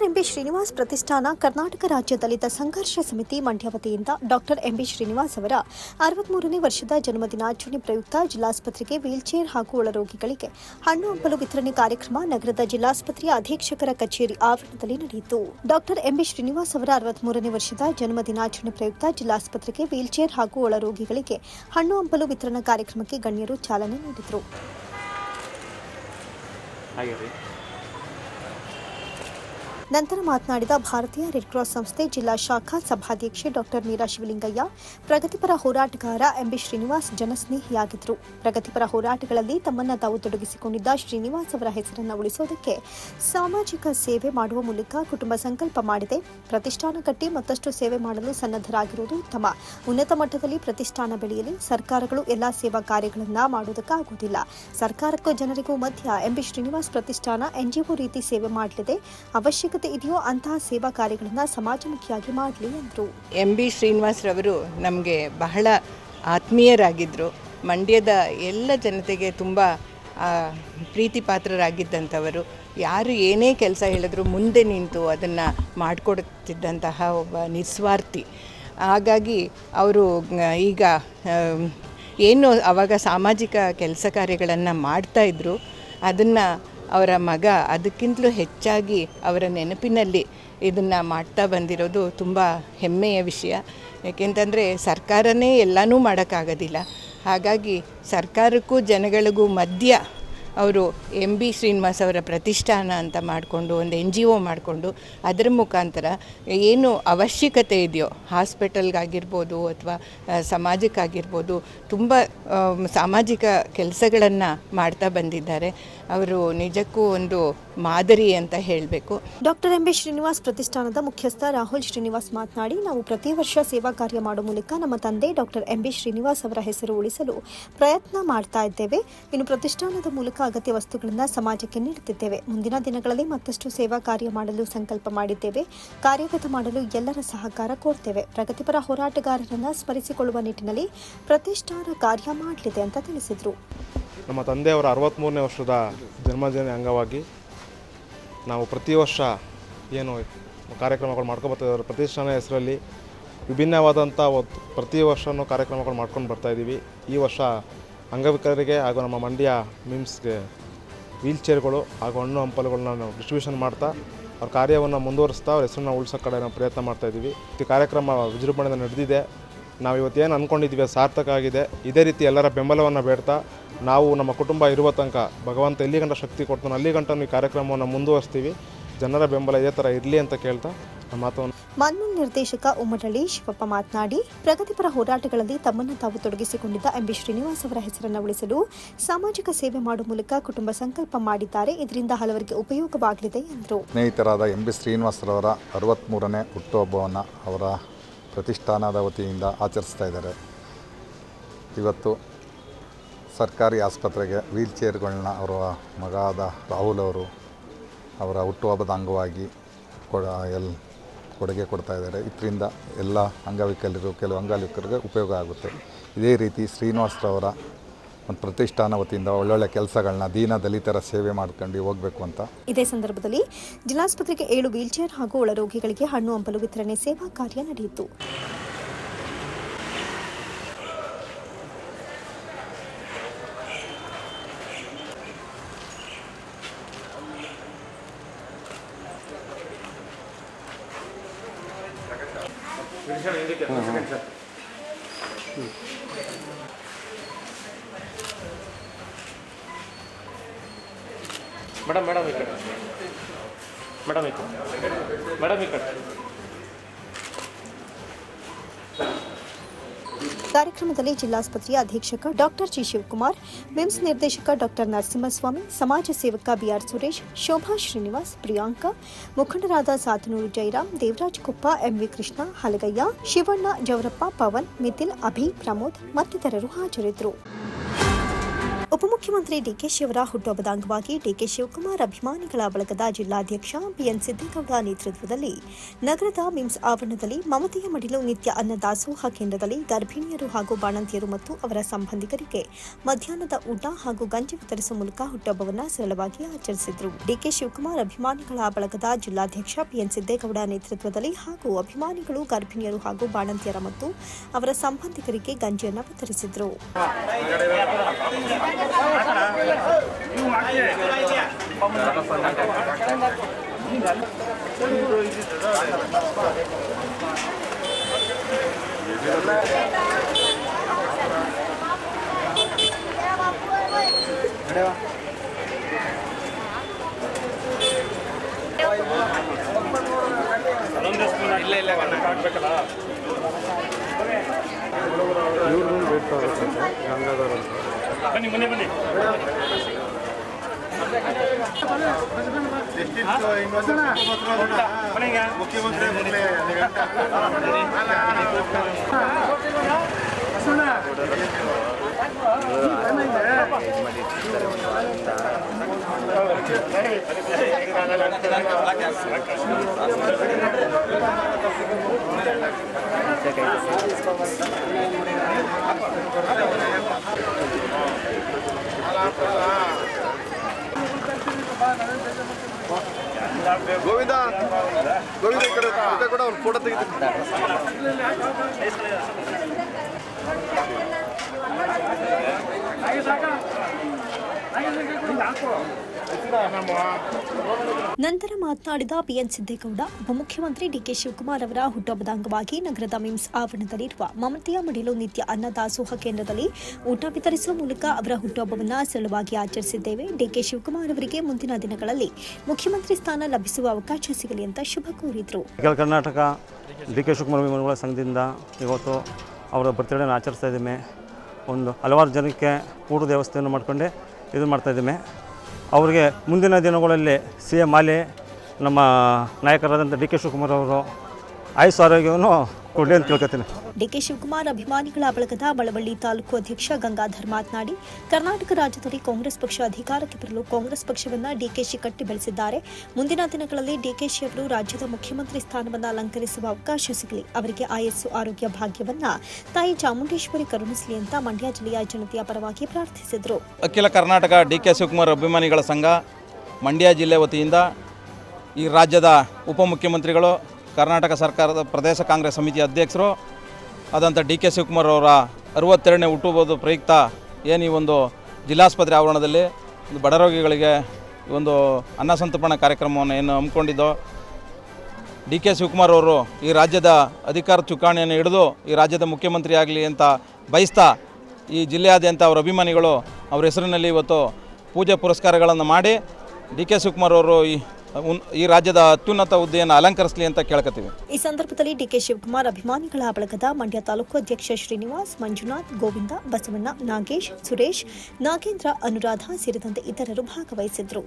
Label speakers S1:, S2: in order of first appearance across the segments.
S1: Doctor MB Srinivas ಪ್ರತಿಷ್ಠಾನ ಕರ್ನಾಟಕ ರಾಜ್ಯ ದಲಿತ ಸಂಘರ್ಷ ಸಮಿತಿ ಮಂಡ್ಯ ವತಿಯಿಂದ ಡಾಕ್ಟರ್ ಎಂಬಿ ಶ್ರೀನಿವಾಸ್ ಅವರ ಅರವತ್ಮೂರನೇ ವರ್ಷದ ಜನ್ಮದಿನಾಚರಣೆ ಪ್ರಯುಕ್ತ ಜಿಲ್ಲಾಸ್ಪತ್ರೆಗೆ ವೀಲ್ಚೇರ್ ಹಾಗೂ ಒಳರೋಗಿಗಳಿಗೆ ಹಣ್ಣು ಹಂಪಲು ವಿತರಣೆ ಕಾರ್ಯಕ್ರಮ ನಗರದ ಜಿಲ್ಲಾಸ್ಪತ್ರೆಯ ಅಧೀಕ್ಷಕರ ಕಚೇರಿ ಆವರಣದಲ್ಲಿ ನಡೆಯಿತು. ಡಾಕ್ಟರ್ ಎಂಬಿ ಶ್ರೀನಿವಾಸ್ ಅವರ ಅರವತ್ಮೂರನೇ ವರ್ಷದ ಜನ್ಮದಿನಾಚರಣೆ ಪ್ರಯುಕ್ತ ಜಿಲ್ಲಾಸ್ಪತ್ರೆಗೆ ವೀಲ್ಚೇರ್ ಹಾಗೂ ಒಳರೋಗಿಗಳಿಗೆ ಹಣ್ಣು ಹಂಪಲು ವಿತರಣಾ ಕಾರ್ಯಕ್ರಮಕ್ಕೆ ಗಣ್ಯರು ಚಾಲನೆ ನೀಡಿದರು. ನಂತರ ಮಾತನಾಡಿದ ಭಾರತೀಯ ರೆಡ್ ಕ್ರಾಸ್ ಸಂಸ್ಥೆ ಜಿಲ್ಲಾ ಶಾಖಾ ಸಭಾಧ್ಯಕ್ಷೆ ಡಾಕ್ಟರ್ ಮೀರಾ ಶಿವಲಿಂಗಯ್ಯ, ಪ್ರಗತಿಪರ ಹೋರಾಟಗಾರ ಎಂಬಿ ಶ್ರೀನಿವಾಸ್ ಜನಸ್ನೇಹಿಯಾಗಿದ್ದರು. ಪ್ರಗತಿಪರ ಹೋರಾಟಗಳಲ್ಲಿ ತಮ್ಮನ್ನ ತಾವು ತೊಡಗಿಸಿಕೊಂಡಿದ್ದ ಶ್ರೀನಿವಾಸ್ ಅವರ ಹೆಸರನ್ನು ಉಳಿಸೋದಕ್ಕೆ ಸಾಮಾಜಿಕ ಸೇವೆ ಮಾಡುವ ಮೂಲಕ ಕುಟುಂಬ ಸಂಕಲ್ಪ ಮಾಡಿದೆ. ಪ್ರತಿಷ್ಠಾನ ಕಟ್ಟಿ ಮತ್ತಷ್ಟು ಸೇವೆ ಮಾಡಲು ಸನ್ನದ್ಧರಾಗಿರುವುದು ಉತ್ತಮ ಉನ್ನತ ಮಟ್ಟದಲ್ಲಿ ಪ್ರತಿಷ್ಠಾನ ಬೆಳೆಯಲಿ, ಸರ್ಕಾರಗಳು ಎಲ್ಲಾ ಸೇವಾ ಕಾರ್ಯಗಳನ್ನ ಮಾಡುವುದಕ್ಕಾಗುವುದಿಲ್ಲ. ಸರ್ಕಾರಕ್ಕೂ ಜನರಿಗೂ ಮಧ್ಯ ಎಂಬಿ ಶ್ರೀನಿವಾಸ್ ಪ್ರತಿಷ್ಠಾನ ಎನ್ಜಿಒ ರೀತಿ ಸೇವೆ ಮಾಡಲಿದೆ. ಅವಶ್ಯಕತೆ ಇದೆಯೋ ಅಂತಹ ಸೇವಾ ಕಾರ್ಯಗಳನ್ನು ಸಮಾಜಮುಖಿಯಾಗಿ ಮಾಡಲಿ ಎಂದರು.
S2: ಎಂ ಬಿ ಶ್ರೀನಿವಾಸ್ರವರು ನಮಗೆ ಬಹಳ ಆತ್ಮೀಯರಾಗಿದ್ದರು ಮಂಡ್ಯದ ಎಲ್ಲ ಜನತೆಗೆ ತುಂಬ ಪ್ರೀತಿ ಪಾತ್ರರಾಗಿದ್ದಂಥವರು ಯಾರು ಏನೇ ಕೆಲಸ ಹೇಳಿದ್ರು ಮುಂದೆ ನಿಂತು ಅದನ್ನು ಮಾಡಿಕೊಡುತ್ತಿದ್ದಂತಹ ಒಬ್ಬ ನಿಸ್ವಾರ್ಥಿ. ಹಾಗಾಗಿ ಅವರು ಈಗ ಏನು ಆವಾಗ ಸಾಮಾಜಿಕ ಕೆಲಸ ಕಾರ್ಯಗಳನ್ನು ಮಾಡ್ತಾಯಿದ್ರು ಅದನ್ನು ಅವರ ಮಗ ಅದಕ್ಕಿಂತಲೂ ಹೆಚ್ಚಾಗಿ ಅವರ ನೆನಪಿನಲ್ಲಿ ಇದನ್ನು ಮಾಡ್ತಾ ಬಂದಿರೋದು ತುಂಬ ಹೆಮ್ಮೆಯ ವಿಷಯ. ಏಕೆಂತಂದರೆ ಸರ್ಕಾರನೇ ಎಲ್ಲನೂ ಮಾಡೋಕ್ಕಾಗೋದಿಲ್ಲ. ಹಾಗಾಗಿ ಸರ್ಕಾರಕ್ಕೂ ಜನಗಳಿಗೂ ಮಧ್ಯ ಅವರು ಎಂ ಬಿ ಶ್ರೀನಿವಾಸ್ ಅವರ ಪ್ರತಿಷ್ಠಾನ ಅಂತ ಮಾಡಿಕೊಂಡು, ಒಂದು ಎನ್ ಜಿ ಒ ಮಾಡಿಕೊಂಡು, ಅದರ ಮುಖಾಂತರ ಏನು ಅವಶ್ಯಕತೆ ಇದೆಯೋ, ಹಾಸ್ಪಿಟಲ್ಗಾಗಿರ್ಬೋದು ಅಥವಾ ಸಮಾಜಕ್ಕಾಗಿರ್ಬೋದು, ತುಂಬ ಸಾಮಾಜಿಕ ಕೆಲಸಗಳನ್ನು ಮಾಡ್ತಾ ಬಂದಿದ್ದಾರೆ. ಅವರು ನಿಜಕ್ಕೂ ಒಂದು ಮಾದರಿ ಅಂತ ಹೇಳಬೇಕು.
S1: ಡಾಕ್ಟರ್ ಎಂಬಿ ಶ್ರೀನಿವಾಸ್ ಪ್ರತಿಷ್ಠಾನದ ಮುಖ್ಯಸ್ಥ ರಾಹುಲ್ ಶ್ರೀನಿವಾಸ್ ಮಾತನಾಡಿ, ನಾವು ಪ್ರತಿ ವರ್ಷ ಸೇವಾ ಕಾರ್ಯ ಮಾಡುವ ಮೂಲಕ ನಮ್ಮ ತಂದೆ ಡಾಕ್ಟರ್ ಎಂಬಿ ಶ್ರೀನಿವಾಸ್ ಅವರ ಹೆಸರು ಉಳಿಸಲು ಪ್ರಯತ್ನ ಮಾಡ್ತಾ ಇದ್ದೇವೆ. ಇನ್ನು ಪ್ರತಿಷ್ಠಾನದ ಮೂಲಕ ಅಗತ್ಯ ವಸ್ತುಗಳನ್ನು ಸಮಾಜಕ್ಕೆ ನೀಡುತ್ತಿದ್ದೇವೆ. ಮುಂದಿನ ದಿನಗಳಲ್ಲಿ ಮತ್ತಷ್ಟು ಸೇವಾ ಕಾರ್ಯ ಮಾಡಲು ಸಂಕಲ್ಪ ಮಾಡಿದ್ದೇವೆ. ಕಾರ್ಯಗತ ಮಾಡಲು ಎಲ್ಲರ ಸಹಕಾರ ಕೋರ್ತೇವೆ. ಪ್ರಗತಿಪರ ಹೋರಾಟಗಾರರನ್ನು ಸ್ಮರಿಸಿಕೊಳ್ಳುವ ನಿಟ್ಟಿನಲ್ಲಿ ಪ್ರತಿಷ್ಠಾನ ಕಾರ್ಯ ಮಾಡಲಿದೆ ಅಂತ ತಿಳಿಸಿದರು.
S3: ನಮ್ಮ ತಂದೆಯವರ ಅರವತ್ತ್ಮೂರನೇ ವರ್ಷದ ಜನ್ಮದಿನ ಅಂಗವಾಗಿ ನಾವು ಪ್ರತಿ ವರ್ಷ ಏನು ಕಾರ್ಯಕ್ರಮಗಳು ಮಾಡ್ಕೊಬರ್ತಿದ್ದಾರೆ ಪ್ರತಿಷ್ಠಾನ ಹೆಸರಲ್ಲಿ ವಿಭಿನ್ನವಾದಂಥ ಪ್ರತಿ ವರ್ಷವೂ ಕಾರ್ಯಕ್ರಮಗಳು ಮಾಡ್ಕೊಂಡು ಬರ್ತಾಯಿದ್ದೀವಿ ಈ ವರ್ಷ ಅಂಗವಿಕಲರಿಗೆ ಹಾಗೂ ನಮ್ಮ ಮಂಡ್ಯ ಮಿಮ್ಸ್ಗೆ ವೀಲ್ಚೇರ್ಗಳು ಹಾಗೂ ಹಣ್ಣು ಹಂಪಲುಗಳನ್ನ ನಾವು ಡಿಸ್ಟ್ರಿಬ್ಯೂಷನ್ ಮಾಡ್ತಾ, ಅವ್ರ ಕಾರ್ಯವನ್ನು ಮುಂದುವರಿಸ್ತಾ, ಅವ್ರ ಹೆಸರನ್ನ ಉಳಿಸೋ ಕಡೆ ನಾವು ಪ್ರಯತ್ನ ಮಾಡ್ತಾಯಿದ್ದೀವಿ ಈ ಕಾರ್ಯಕ್ರಮ ವಿಜೃಂಭಣೆಯಿಂದ ನಡೆದಿದೆ. ನಾವು ಇವತ್ತೇನು ಅಂದ್ಕೊಂಡಿದ್ದೀವಿ ಅದು ಸಾರ್ಥಕ ಆಗಿದೆ. ಇದೇ ರೀತಿ ಎಲ್ಲರ ಬೆಂಬಲವನ್ನು ಬೇಡ್ತಾ, ನಾವು ನಮ್ಮ ಕುಟುಂಬ ಇರುವ ತನಕ ಭಗವಂತ ಎಲ್ಲಿ ಗಂಟ ಶಕ್ತಿ ಕೊಡ್ತಾನೆ ಅಲ್ಲಿ ಈ ಕಾರ್ಯಕ್ರಮವನ್ನು ಮುಂದುವರಿಸ್ತೀವಿ. ಜನರ ಬೆಂಬಲ ಇದೇ ಥರ ಇರಲಿ ಅಂತ ಕೇಳ್ತಾ, ನಮ್ಮ ಮಾತನ್ನು
S1: ಮನ್ಮೂಲ್ ನಿರ್ದೇಶಕ ಉಮ್ಮಡಳ್ಳಿ ಶಿವಪ್ಪ ಮಾತನಾಡಿ, ಪ್ರಗತಿಪರ ಹೋರಾಟಗಳಲ್ಲಿ ತಮ್ಮನ್ನು ತಾವು ತೊಡಗಿಸಿಕೊಂಡಿದ್ದ ಎಂಬಿ ಶ್ರೀನಿವಾಸ್ ಅವರ ಹೆಸರನ್ನು ಉಳಿಸಲು ಸಾಮಾಜಿಕ ಸೇವೆ ಮಾಡುವ ಮೂಲಕ ಕುಟುಂಬ ಸಂಕಲ್ಪ ಮಾಡಿದ್ದಾರೆ. ಇದರಿಂದ ಹಲವರಿಗೆ ಉಪಯೋಗವಾಗಲಿದೆ ಎಂದರು.
S4: ಸ್ನೇಹಿತರಾದ ಎಂಬಿ ಶ್ರೀನಿವಾಸರವರ ಅರವತ್ತ್ಮೂರನೇ ಹುಟ್ಟುಹಬ್ಬವನ್ನು ಅವರ ಪ್ರತಿಷ್ಠಾನದ ವತಿಯಿಂದ ಆಚರಿಸ್ತಾ ಇದ್ದಾರೆ. ಇವತ್ತು ಸರ್ಕಾರಿ ಆಸ್ಪತ್ರೆಗೆ ವೀಲ್ ಚೇರ್ಗಳನ್ನ ಅವರ ಮಗ ಆದ ರಾಹುಲ್ ಅವರು ಅವರ ಹುಟ್ಟುಹಬ್ಬದ ಅಂಗವಾಗಿ ಕೊಡ ಎಲ್ ಕೊಡುಗೆ ಕೊಡ್ತಾ ಇದ್ದಾರೆ. ಇದರಿಂದ ಎಲ್ಲ ಅಂಗವಿಕಲರು, ಕೆಲವು ಅಂಗವಿಕಲರಿಗೆ ಉಪಯೋಗ ಆಗುತ್ತೆ. ಇದೇ ರೀತಿ ಶ್ರೀನಿವಾಸರವರ ಒಂದು ಪ್ರತಿಷ್ಠಾನ ವತಿಯಿಂದ ಒಳ್ಳೊಳ್ಳೆ ಕೆಲಸಗಳನ್ನ ದೀನ ದಲಿತರ ಸೇವೆ ಮಾಡ್ಕೊಂಡು ಹೋಗಬೇಕು ಅಂತ.
S1: ಇದೇ ಸಂದರ್ಭದಲ್ಲಿ ಜಿಲ್ಲಾಸ್ಪತ್ರೆಗೆ ಏಳು ವೀಲ್ಚೇರ್ ಹಾಗೂ ಒಳರೋಗಿಗಳಿಗೆ ಹಣ್ಣು ಹಂಪಲು ವಿತರಣೆ ಸೇವಾ ಕಾರ್ಯ ನಡೆಯಿತು.
S5: ಮೇಡಮ್ ಮೇಡಮ್ ಈ ಕಡೆ ಮೇಡಮ್ ಈ ಕಡೆ ಮೇಡಮ್ ಈ ಕಡೆ
S1: ಕಾರ್ಯಕ್ರಮದಲ್ಲಿ ಜಿಲ್ಲಾಸ್ಪತ್ರೆಯ ಅಧೀಕ್ಷಕ ಡಾಕ್ಟರ್ ಜಿ ಶಿವಕುಮಾರ್, ಮಿಮ್ಸ್ ನಿರ್ದೇಶಕ ಡಾಕ್ಟರ್ ನರಸಿಂಹಸ್ವಾಮಿ, ಸಮಾಜ ಸೇವಕ ಬಿಆರ್ ಸುರೇಶ್, ಶೋಭಾ ಶ್ರೀನಿವಾಸ್, ಪ್ರಿಯಾಂಕಾ, ಮುಖಂಡರಾದ ಸಾತನೂರು ಜೈರಾಮ್ ದೇವರಾಜ್ ಕುಪ್ಪ ಎಂವಿ ಕೃಷ್ಣ, ಹಲಗಯ್ಯ, ಶಿವಣ್ಣ, ಜವರಪ್ಪ, ಪವನ್, ಮಿಥಿಲ್, ಅಭಿ, ಪ್ರಮೋದ್ ಮತ್ತಿತರರು ಹಾಜರಿದ್ದರು. ಉಪಮುಖ್ಯಮಂತ್ರಿ ಡಿಕೆ ಶಿವರ ಹುಟ್ಟುಹಬ್ಬದ ಅಂಗವಾಗಿ ಡಿಕೆ ಶಿವಕುಮಾರ್ ಅಭಿಮಾನಿಗಳ ಬಳಗದ ಜಿಲ್ಲಾಧ್ಯಕ್ಷ ಬಿಎನ್ ಸಿದ್ದೇಗೌಡ ನೇತೃತ್ವದಲ್ಲಿ ನಗರದ ಮಿಮ್ಸ್ ಆವರಣದಲ್ಲಿ ಮಮತೆಯ ಮಡಿಲು ನಿತ್ಯ ಅನ್ನದಾಸೋಹ ಕೇಂದ್ರದಲ್ಲಿ ಗರ್ಭಿಣಿಯರು ಹಾಗೂ ಬಾಣಂತಿಯರು ಮತ್ತು ಅವರ ಸಂಬಂಧಿಕರಿಗೆ ಮಧ್ಯಾಹ್ನದ ಊಟ ಹಾಗೂ ಗಂಜಿ ವಿತರಿಸುವ ಮೂಲಕ ಹುಟ್ಟುಹಬ್ಬವನ್ನು ಸರಳವಾಗಿ ಆಚರಿಸಿದರು. ಡಿಕೆ ಶಿವಕುಮಾರ್ ಅಭಿಮಾನಿಗಳ ಬಳಗದ ಜಿಲ್ಲಾಧ್ಯಕ್ಷ ಬಿಎನ್ ಸಿದ್ದೇಗೌಡ ನೇತೃತ್ವದಲ್ಲಿ ಹಾಗೂ ಅಭಿಮಾನಿಗಳು, ಗರ್ಭಿಣಿಯರು ಹಾಗೂ ಬಾಣಂತಿಯರ ಮತ್ತು ಅವರ ಸಂಬಂಧಿಕರಿಗೆ ಗಂಜಿಯನ್ನು ವಿತರಿಸಿದರು.
S5: ಇಲ್ಲ ಇಲ್ಲ ಹಾಕ್ಬೇಕಲ್ಲ ಇವ್ರನ್ನ ಬೇಕಾಗುತ್ತೆ ಗಂಗಾಧರ್ ಅಂತ ಬನ್ನಿ ಬನ್ನಿ ಬನ್ನಿ.
S6: ಗೋವಿಂದ ಗೋವಿಂದ ಈ ಕಡೆ ಈ ಕಡೆ ಕೂಡ ಅವ್ರು ಫೋಟೋ ತೆಗಿತಾರೆ
S1: ನಂತರ ಮಾತನಾಡಿದ ಬಿಎನ್ ಸಿದ್ದೇಗೌಡ, ಉಪಮುಖ್ಯಮಂತ್ರಿ ಡಿಕೆ ಶಿವಕುಮಾರ್ ಅವರ ಹುಟ್ಟುಹಬ್ಬದ ಅಂಗವಾಗಿ ನಗರದ ಮಿಮ್ಸ್ ಆವರಣದಲ್ಲಿರುವ ಮಮತೆಯ ಮಡಿಲು ನಿತ್ಯ ಅನ್ನ ದಾಸೋಹ ಕೇಂದ್ರದಲ್ಲಿ ಊಟ ವಿತರಿಸುವ ಮೂಲಕ ಅವರ ಹುಟ್ಟುಹಬ್ಬವನ್ನು ಸರಳವಾಗಿ ಆಚರಿಸಿದ್ದೇವೆ. ಡಿಕೆ ಶಿವಕುಮಾರ್ ಅವರಿಗೆ ಮುಂದಿನ ದಿನಗಳಲ್ಲಿ ಮುಖ್ಯಮಂತ್ರಿ ಸ್ಥಾನ ಲಭಿಸುವ ಅವಕಾಶ ಸಿಗಲಿ ಅಂತ ಶುಭ ಕೋರಿದರು.
S7: ಕರ್ನಾಟಕ ಡಿ ಕೆ ಶಿವಕುಮಾರ್ ಸಂಘದಿಂದ ಇವತ್ತು ಅವರ ಬರ್ತ್ಡೇನ ಆಚರಿಸ್ತಾ ಇದ್ದೀವಿ. ಒಂದು ಹಲವಾರು ಜನಕ್ಕೆ ಊಟದ ವ್ಯವಸ್ಥೆಯನ್ನು ಮಾಡಿಕೊಂಡೆ. ಇದು ಮಾಡ್ತಾಯಿದ್ದೀವಿ ಅವರಿಗೆ ಮುಂದಿನ ದಿನಗಳಲ್ಲಿ ಸಿ ಎಂ ಮಾಲೆ ನಮ್ಮ ನಾಯಕರಾದಂಥ ಡಿ ಕೆ ಶಿವಕುಮಾರ್ ಅವರು ಆಯುಸ್ ಆರೋಗ್ಯವನ್ನು ಕೊಡಲಿ ಅಂತ ಕೇಳ್ಕೊತೀನಿ.
S1: ಡಿಕೆ ಶಿವಕುಮಾರ್ ಅಭಿಮಾನಿಗಳ ಬಳಗದ ಬಳವಳ್ಳಿ ತಾಲೂಕು ಅಧ್ಯಕ್ಷ ಗಂಗಾಧರ್ ಮಾತನಾಡಿ ಕರ್ನಾಟಕ ರಾಜ್ಯದಲ್ಲಿ ಕಾಂಗ್ರೆಸ್ ಪಕ್ಷ ಅಧಿಕಾರಕ್ಕೆ ಬರಲು ಕಾಂಗ್ರೆಸ್ ಪಕ್ಷವನ್ನ ಡಿಕೆಶಿ ಕಟ್ಟಿ ಬೆಳೆಸಿದ್ದಾರೆ. ಮುಂದಿನ ದಿನಗಳಲ್ಲಿ ಡಿಕೆಶಿ ಅವರು ರಾಜ್ಯದ ಮುಖ್ಯಮಂತ್ರಿ ಸ್ಥಾನವನ್ನು ಅಲಂಕರಿಸುವ ಅವಕಾಶ ಸಿಗಲಿ ಅವರಿಗೆ ಆಯಸ್ಸು ಆರೋಗ್ಯ ಭಾಗ್ಯವನ್ನ ತಾಯಿ ಚಾಮುಂಡೇಶ್ವರಿ ಕರುಣಿಸಲಿ ಅಂತ ಮಂಡ್ಯ ಜಿಲ್ಲೆಯ ಜನತೆಯ ಪರವಾಗಿ ಪ್ರಾರ್ಥಿಸಿದರು.
S8: ಅಖಿಲ ಕರ್ನಾಟಕ ಡಿಕೆ ಶಿವಕುಮಾರ್ ಅಭಿಮಾನಿಗಳ ಸಂಘ ಮಂಡ್ಯ ಜಿಲ್ಲೆ ವತಿಯಿಂದ ಈ ರಾಜ್ಯದ ಉಪಮುಖ್ಯಮಂತ್ರಿಗಳು ಕರ್ನಾಟಕ ಸರ್ಕಾರದ ಪ್ರದೇಶ ಕಾಂಗ್ರೆಸ್ ಸಮಿತಿ ಅಧ್ಯಕ್ಷರು ಆದಂಥ ಡಿ ಕೆ ಶಿವಕುಮಾರ್ ಅವರ ಅರವತ್ತೆರಡನೇ ಹುಟ್ಟುಹಬ್ಬದ ಪ್ರಯುಕ್ತ ಏನು ಈ ಒಂದು ಜಿಲ್ಲಾಸ್ಪತ್ರೆ ಆವರಣದಲ್ಲಿ ಒಂದು ಬಡ ರೋಗಿಗಳಿಗೆ ಒಂದು ಅನ್ನ ಸಂತರ್ಪಣಾ ಕಾರ್ಯಕ್ರಮವನ್ನು ಏನು ಹಮ್ಮಿಕೊಂಡಿದ್ದೋ ಡಿ ಕೆ ಶಿವಕುಮಾರ್ ಅವರು ಈ ರಾಜ್ಯದ ಅಧಿಕಾರ ಚುಕ್ಕಾಣಿಯನ್ನು ಹಿಡಿದು ಈ ರಾಜ್ಯದ ಮುಖ್ಯಮಂತ್ರಿ ಆಗಲಿ ಅಂತ ಬಯಸ್ತಾ ಈ ಜಿಲ್ಲೆಯಾದ್ಯಂತ ಅವರ ಅಭಿಮಾನಿಗಳು ಅವರ ಹೆಸರಿನಲ್ಲಿ ಇವತ್ತು ಪೂಜೆ ಪುರಸ್ಕಾರಗಳನ್ನು ಮಾಡಿ ಡಿ ಕೆ ಶಿವಕುಮಾರ್ ಅವರು ಈ ಈ ರಾಜ್ಯದ ಅತ್ಯುನ್ನತ ಹುದ್ದೆಯನ್ನು ಅಲಂಕರಿಸಲಿ ಅಂತ ಕೇಳ್ಕೊತೀವಿ
S1: ಈ ಸಂದರ್ಭದಲ್ಲಿ ಡಿಕೆ ಶಿವಕುಮಾರ್ ಅಭಿಮಾನಿಗಳ ಬಳಗದ ಮಂಡ್ಯ ತಾಲೂಕು ಅಧ್ಯಕ್ಷ ಶ್ರೀನಿವಾಸ್, ಮಂಜುನಾಥ್, ಗೋವಿಂದ, ಬಸವಣ್ಣ, ನಾಗೇಶ್, ಸುರೇಶ್, ನಾಗೇಂದ್ರ, ಅನುರಾಧ ಸೇರಿದಂತೆ ಇತರರು ಭಾಗವಹಿಸಿದ್ರು.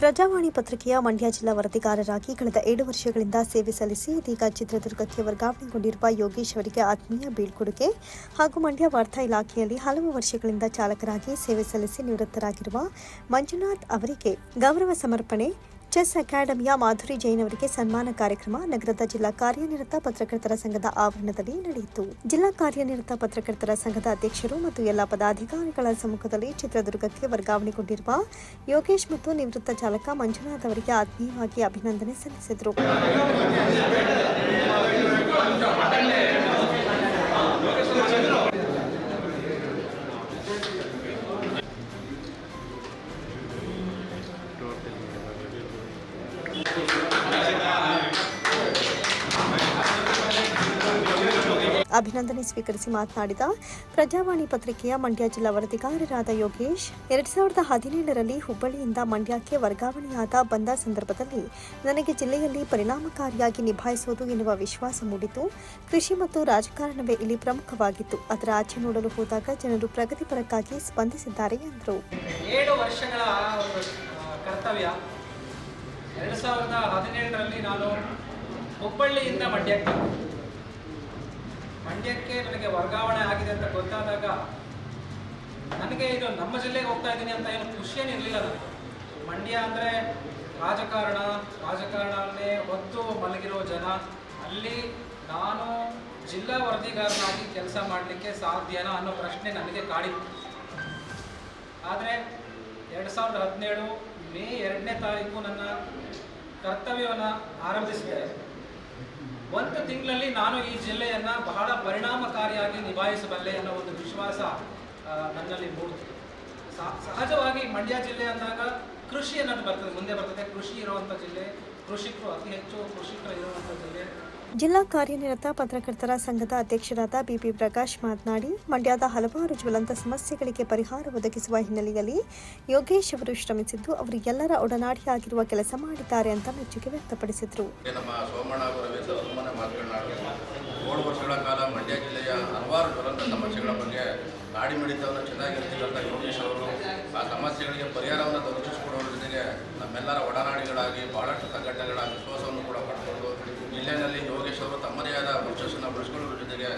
S1: ಪ್ರಜಾವಾಣಿ ಪತ್ರಿಕೆಯ ಮಂಡ್ಯ ಜಿಲ್ಲಾ ವರದಿಗಾರರಾಗಿ ಕಳೆದ ಏಳು ವರ್ಷಗಳಿಂದ ಸೇವೆ ಸಲ್ಲಿಸಿ ಇದೀಗ ಚಿತ್ರದುರ್ಗಕ್ಕೆ ವರ್ಗಾವಣೆಗೊಂಡಿರುವ ಯೋಗೇಶ್ ಅವರಿಗೆ ಆತ್ಮೀಯ ಬೀಳ್ಕೊಡುಗೆ ಹಾಗೂ ಮಂಡ್ಯ ವಾರ್ತಾ ಇಲಾಖೆಯಲ್ಲಿ ಹಲವು ವರ್ಷಗಳಿಂದ ಚಾಲಕರಾಗಿ ಸೇವೆ ಸಲ್ಲಿಸಿ ನಿವೃತ್ತರಾಗಿರುವ ಮಂಜುನಾಥ್ ಅವರಿಗೆ ಗೌರವ ಸಮರ್ಪಣೆ ಚೆಸ್ ಅಕಾಡೆಮಿಯ ಮಾಧುರಿ ಜೈನ್ ಅವರಿಗೆ ಸನ್ಮಾನ ಕಾರ್ಯಕ್ರಮ. ನಗರದ ಜಿಲ್ಲಾ ಕಾರ್ಯನಿರತ ಪತ್ರಕರ್ತರ ಸಂಘದ ಆವರಣದಲ್ಲಿ ನಡೆಯಿತು. ಜಿಲ್ಲಾ ಕಾರ್ಯನಿರತ ಪತ್ರಕರ್ತರ ಸಂಘದ ಅಧ್ಯಕ್ಷರು ಮತ್ತು ಎಲ್ಲ ಪದಾಧಿಕಾರಿಗಳ ಸಮ್ಮುಖದಲ್ಲಿ ಚಿತ್ರದುರ್ಗಕ್ಕೆ ವರ್ಗಾವಣೆಗೊಂಡಿರುವ ಯೋಗೇಶ್ ಮತ್ತು ನಿವೃತ್ತ ಚಾಲಕ ಮಂಜುನಾಥ್ ಅವರಿಗೆ ಆತ್ಮೀಯವಾಗಿ ಅಭಿನಂದನೆ ಸಲ್ಲಿಸಿದರು. ಅಭಿನಂದನೆ ಸ್ವೀಕರಿಸಿ ಮಾತನಾಡಿದ ಪ್ರಜಾವಾಣಿ ಪತ್ರಿಕೆಯ ಮಂಡ್ಯ ಜಿಲ್ಲಾ ವರದಿಗಾರರಾದ ಯೋಗೇಶ್, ಎರಡ್ ಸಾವಿರದ ಹದಿನೇಳರಲ್ಲಿ ಹುಬ್ಬಳ್ಳಿಯಿಂದ ಮಂಡ್ಯಕ್ಕೆ ವರ್ಗಾವಣೆಯಾದ ಬಂದ ಸಂದರ್ಭದಲ್ಲಿ ನನಗೆ ಜಿಲ್ಲೆಯಲ್ಲಿ ಪರಿಣಾಮಕಾರಿಯಾಗಿ ನಿಭಾಯಿಸುವುದು ಎನ್ನುವ ವಿಶ್ವಾಸ ಮೂಡಿತು ಕೃಷಿ ಮತ್ತು ರಾಜಕಾರಣವೇ ಇಲ್ಲಿ ಪ್ರಮುಖವಾಗಿತ್ತು. ಅದರ ಆಚೆ ನೋಡಲು ಹೋದಾಗ ಜನರು ಪ್ರಗತಿಪರಕ್ಕಾಗಿ ಸ್ಪಂದಿಸಿದ್ದಾರೆ ಎಂದರು.
S9: ಹುಬ್ಬಳ್ಳಿಯಿಂದ ಮಂಡ್ಯಕ್ಕೆ. ಮಂಡ್ಯಕ್ಕೆ ನನಗೆ ವರ್ಗಾವಣೆ ಆಗಿದೆ ಅಂತ ಗೊತ್ತಾದಾಗ ನನಗೆ ಇದು ನಮ್ಮ ಜಿಲ್ಲೆಗೆ ಹೋಗ್ತಾ ಇದ್ದೀನಿ ಅಂತ ಏನು ಖುಷಿಯೇನಿರಲಿಲ್ಲ ನನಗೆ. ಮಂಡ್ಯ ಅಂದರೆ ರಾಜಕಾರಣ ರಾಜಕಾರಣವನ್ನೇ ಹೊತ್ತು ಮಲಗಿರೋ ಜನ. ಅಲ್ಲಿ ನಾನು ಜಿಲ್ಲಾ ವರದಿಗಾರನಾಗಿ ಕೆಲಸ ಮಾಡಲಿಕ್ಕೆ ಸಾಧ್ಯನಾ ಅನ್ನೋ ಪ್ರಶ್ನೆ ನನಗೆ ಕಾಡಿತ್ತು. ಆದರೆ ಎರಡು ಸಾವಿರದ ಹದಿನೇಳು ಮೇ ಎರಡನೇ ತಾರೀಕು ನನ್ನ ಕರ್ತವ್ಯವನ್ನು ಆರಂಭಿಸಿದೆ. ಒಂದು ತಿಂಗಳಲ್ಲಿ ನಾನು ಈ ಜಿಲ್ಲೆಯನ್ನು ಬಹಳ ಪರಿಣಾಮಕಾರಿಯಾಗಿ ನಿಭಾಯಿಸಬಲ್ಲೆ ಅನ್ನೋ ಒಂದು ವಿಶ್ವಾಸ ನನ್ನಲ್ಲಿ ಮೂಡುತ್ತೆ ಸಹಜವಾಗಿ ಮಂಡ್ಯ ಜಿಲ್ಲೆ ಅಂದಾಗ ಕೃಷಿ ಅನ್ನೋದು ಬರ್ತದೆ, ಮುಂದೆ ಬರ್ತದೆ. ಕೃಷಿ ಇರುವಂಥ ಜಿಲ್ಲೆ, ಕೃಷಿಕರು ಅತಿ ಹೆಚ್ಚು ಕೃಷಿಕರು ಇರುವಂಥ ಜಿಲ್ಲೆ.
S1: ಜಿಲ್ಲಾ ಕಾರ್ಯನಿರತ ಪತ್ರಕರ್ತರ ಸಂಘದ ಅಧ್ಯಕ್ಷರಾದ ಬಿಪಿ ಪ್ರಕಾಶ್ ಮಾತನಾಡಿ, ಮಂಡ್ಯದ ಹಲವಾರು ಜ್ವಲಂತ ಸಮಸ್ಯೆಗಳಿಗೆ ಪರಿಹಾರ ಒದಗಿಸುವ ಹಿನ್ನೆಲೆಯಲ್ಲಿ ಯೋಗೇಶ್ ಅವರು ಶ್ರಮಿಸಿದ್ದು, ಅವರು ಎಲ್ಲರ ಒಡನಾಡಿಯಾಗಿರುವ ಕೆಲಸ ಮಾಡಿದ್ದಾರೆ ಅಂತ ಮೆಚ್ಚುಗೆ ವ್ಯಕ್ತಪಡಿಸಿದರು.
S6: ಏಳು ವರ್ಷಗಳ ಕಾಲ ಮಂಡ್ಯ ಜಿಲ್ಲೆಯ ಹಲವಾರು ಜ್ವಲಂತ ಸಮಸ್ಯೆಗಳ ಬಗ್ಗೆ ನಾಡಿ ಮಿಡಿತವನ್ನು ಚೆನ್ನಾಗಿರ್ತಿದ್ದಂಥ ಯೋಗೇಶ್ ಅವರು. ಆ ಸಮಸ್ಯೆಗಳಿಗೆ ಪರಿಹಾರವನ್ನು ದೊರಕಿಸಿಕೊಡುವ ಜೊತೆಗೆ ನಮ್ಮೆಲ್ಲರ ಒಡನಾಡಿಗಳಾಗಿ ಬಹಳಷ್ಟು ಸಂಘಟನೆಗಳ ವಿಶ್ವಾಸವನ್ನು ಕೂಡ ಪಡೆದುಕೊಂಡು ಜಿಲ್ಲೆಯಲ್ಲಿ ಬಳಸ್ಕೊಳ್ಳೋದ್ರ ಆದ ವರ್ಚಸ್ಸನ್ನು ಬೆಳೆಸ್ಕೊಳ್ಳುವ ಜೊತೆಗೆ